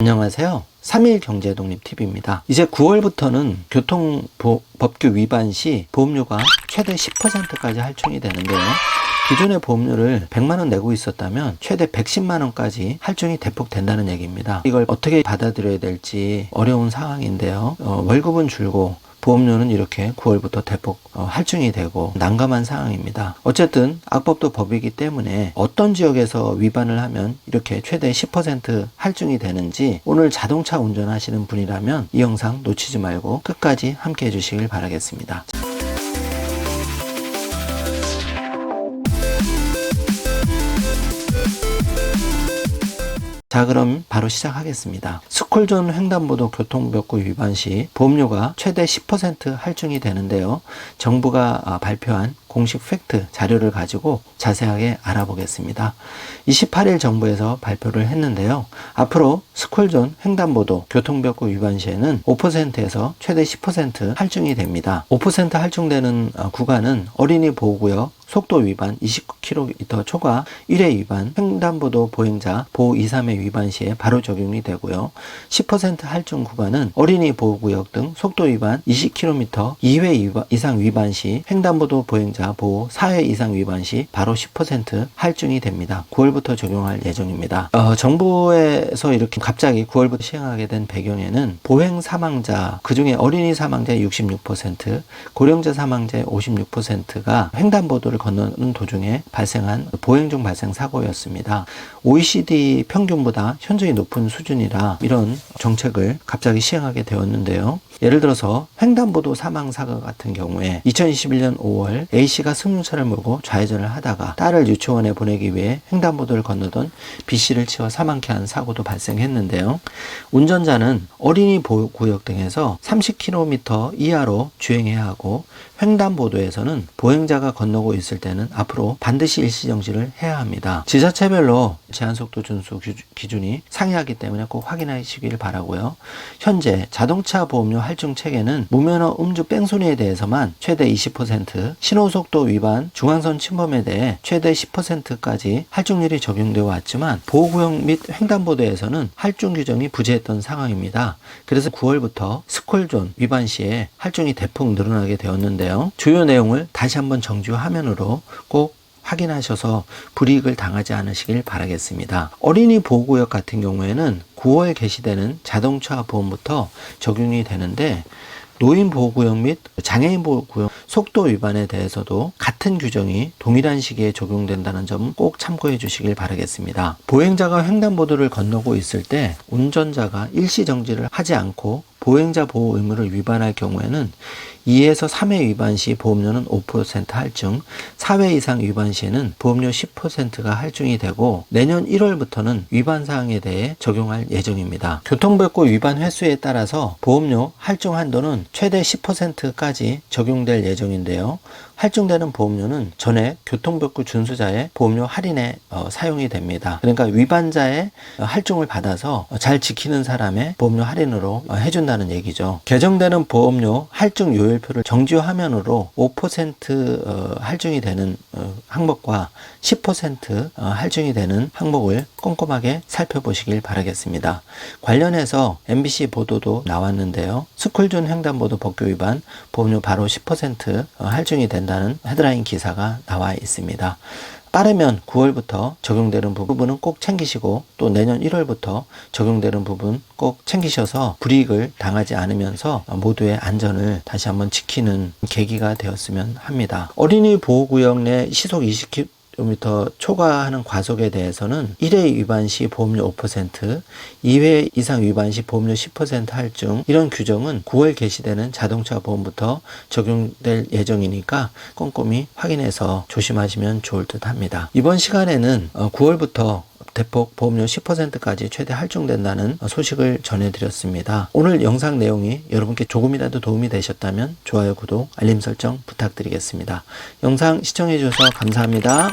안녕하세요. 3일 경제독립TV입니다. 이제 9월부터는 교통법규 위반 시 보험료가 최대 10%까지 할증이 되는데요. 기존의 보험료를 100만원 내고 있었다면 최대 110만원까지 할증이 대폭 된다는 얘기입니다. 이걸 어떻게 받아들여야 될지 어려운 상황인데요. 어, 월급은 줄고 보험료는 이렇게 9월부터 대폭 어, 할증이 되고 난감한 상황입니다. 어쨌든 악법도 법이기 때문에 어떤 지역에서 위반을 하면 이렇게 최대 10% 할증이 되는지 오늘 자동차 운전하시는 분이라면 이 영상 놓치지 말고 끝까지 함께 해주시길 바라겠습니다. 자 그럼 바로 시작하겠습니다. 스콜존 횡단보도 교통법규 위반 시 보험료가 최대 10% 할증이 되는데요. 정부가 아, 발표한 공식 팩트 자료를 가지고 자세하게 알아보겠습니다. 28일 정부에서 발표를 했는데요. 앞으로 스콜존 횡단보도 교통법규 위반 시에는 5%에서 최대 10% 할증이 됩니다. 5% 할증되는 어, 구간은 어린이 보호구역 속도 위반 20km 초과 1회 위반 횡단보도 보행자 보호 2, 3회 위반 시에 바로 적용이 되고요. 10% 할증 구간은 어린이 보호구역 등 속도 위반 20km 2회 이상 위반 시 횡단보도 보행자 보호 4회 이상 위반 시 바로 10% 할증이 됩니다. 9월부터 적용할 예정입니다. 어, 정부에서 이렇게 갑자기 9월부터 시행하게 된 배경에는 보행 사망자 그중에 어린이 사망자의 66% 고령자 사망자의 56%가 횡단보도를 건너는 도중에 발생한 보행 중 발생 사고였습니다. OECD 평균보다 현저히 높은 수준이라 이런 정책을 갑자기 시행하게 되었는데요. 예를 들어서 횡단보도 사망 사고 같은 경우에 2021년 5월 A 씨가 승용차를 몰고 좌회전을 하다가 딸을 유치원에 보내기 위해 횡단보도를 건너던 B씨를 치어 사망케 한 사고도 발생했는데요. 운전자는 어린이 보호구역 등에서 30km 이하로 주행해야 하고 횡단보도에서는 보행자가 건너고 있을 때는 앞으로 반드시 일시정지를 해야 합니다. 지자체별로 제한속도 준수 기준이 상이하기 때문에 꼭 확인하시길 바라고요. 현재 자동차 보험료 할증 체계는 무면허 음주 뺑소니에 대해서만 최대 20%, 신호 속도 위반, 중앙선 침범에 대해 최대 10%까지 할증률이 적용되어 왔지만 보호구역 및 횡단보도에서는 할증 규정이 부재했던 상황입니다. 그래서 9월부터 스콜존 위반 시에 할증이 대폭 늘어나게 되었는데요. 주요 내용을 다시 한번 정주 화면으로 꼭 확인하셔서 불이익을 당하지 않으시길 바라겠습니다. 어린이 보호구역 같은 경우에는 9월 개시되는 자동차 보험부터 적용이 되는데 노인 보호구역 및 장애인 보호구역 속도 위반에 대해서도 같은 규정이 동일한 시기에 적용된다는 점 꼭 참고해 주시길 바라겠습니다. 보행자가 횡단보도를 건너고 있을 때 운전자가 일시 정지를 하지 않고 보행자 보호 의무를 위반할 경우에는 2에서 3회 위반 시 보험료는 5% 할증, 4회 이상 위반 시에는 보험료 10%가 할증이 되고 내년 1월부터는 위반 사항에 대해 적용할 예정입니다. 교통법규 위반 횟수에 따라서 보험료 할증 한도는 최대 10%까지 적용될 예정인데요. 할증되는 보험료는 전액 교통법규 준수자의 보험료 할인에 어, 사용이 됩니다. 그러니까 위반자의 어, 할증을 받아서 잘 지키는 사람의 보험료 할인으로 어, 해준다는 얘기죠. 개정되는 보험료 할증 요율표를 정지 화면으로 5% 어, 할증이 되는 어, 항목과 10% 어, 할증이 되는 항목을 꼼꼼하게 살펴보시길 바라겠습니다. 관련해서 MBC 보도도 나왔는데요. 스쿨존 횡단보도 법규 위반 보험료 바로 10% 어, 할증이 된다는 헤드라인 기사가 나와 있습니다. 빠르면 9월부터 적용되는 부분은 꼭 챙기시고 또 내년 1월부터 적용되는 부분 꼭 챙기셔서 불이익을 당하지 않으면서 모두의 안전을 다시 한번 지키는 계기가 되었으면 합니다. 어린이 보호구역 내 시속 20km 5m 초과하는 과속에 대해서는 1회 위반 시 보험료 5%, 2회 이상 위반 시 보험료 10% 할증 이런 규정은 9월 개시되는 자동차 보험부터 적용될 예정이니까 꼼꼼히 확인해서 조심하시면 좋을 듯 합니다. 이번 시간에는 9월부터 대폭 보험료 10%까지 최대 할증된다는 소식을 전해드렸습니다. 오늘 영상 내용이 여러분께 조금이라도 도움이 되셨다면 좋아요, 구독, 알림 설정 부탁드리겠습니다. 영상 시청해주셔서 감사합니다.